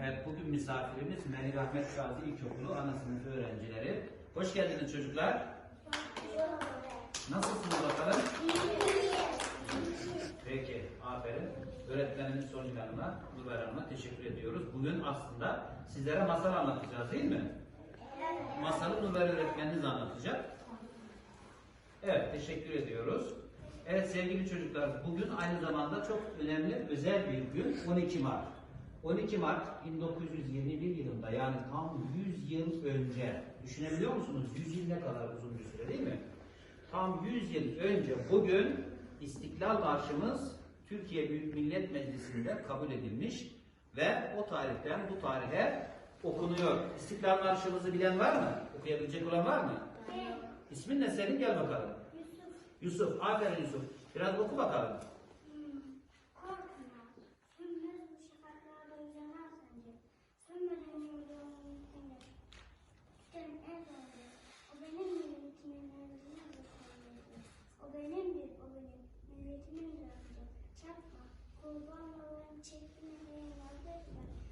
Bugün misafirimiz Melih Rahmet Gazi İlkokulu ana sınıf öğrencileri. Hoş geldiniz çocuklar. Nasılsınız bakalım? Peki, aferin. Öğretmenimiz Sonuç Hanım'a, Nuber Hanım'a teşekkür ediyoruz. Bugün aslında sizlere masal anlatacağız değil mi? Masalı Nuber öğretmeniniz anlatacak. Evet, teşekkür ediyoruz. Evet sevgili çocuklar, bugün aynı zamanda çok önemli, özel bir gün, 12 Mart. 12 Mart 1921 yılında yani tam 100 yıl önce, düşünebiliyor musunuz? 100 yıl ne kadar uzun bir süre değil mi? Tam 100 yıl önce bugün İstiklal Marşımız Türkiye Büyük Millet Meclisi'nde kabul edilmiş ve o tarihten bu tarihe okunuyor. İstiklal Marşımızı bilen var mı? Okuyabilecek olan var mı? İsmin ne senin? Gel bakalım. Yusuf, aferin Yusuf. Biraz oku bakalım. Kurban olan çiftliğe vardır ya.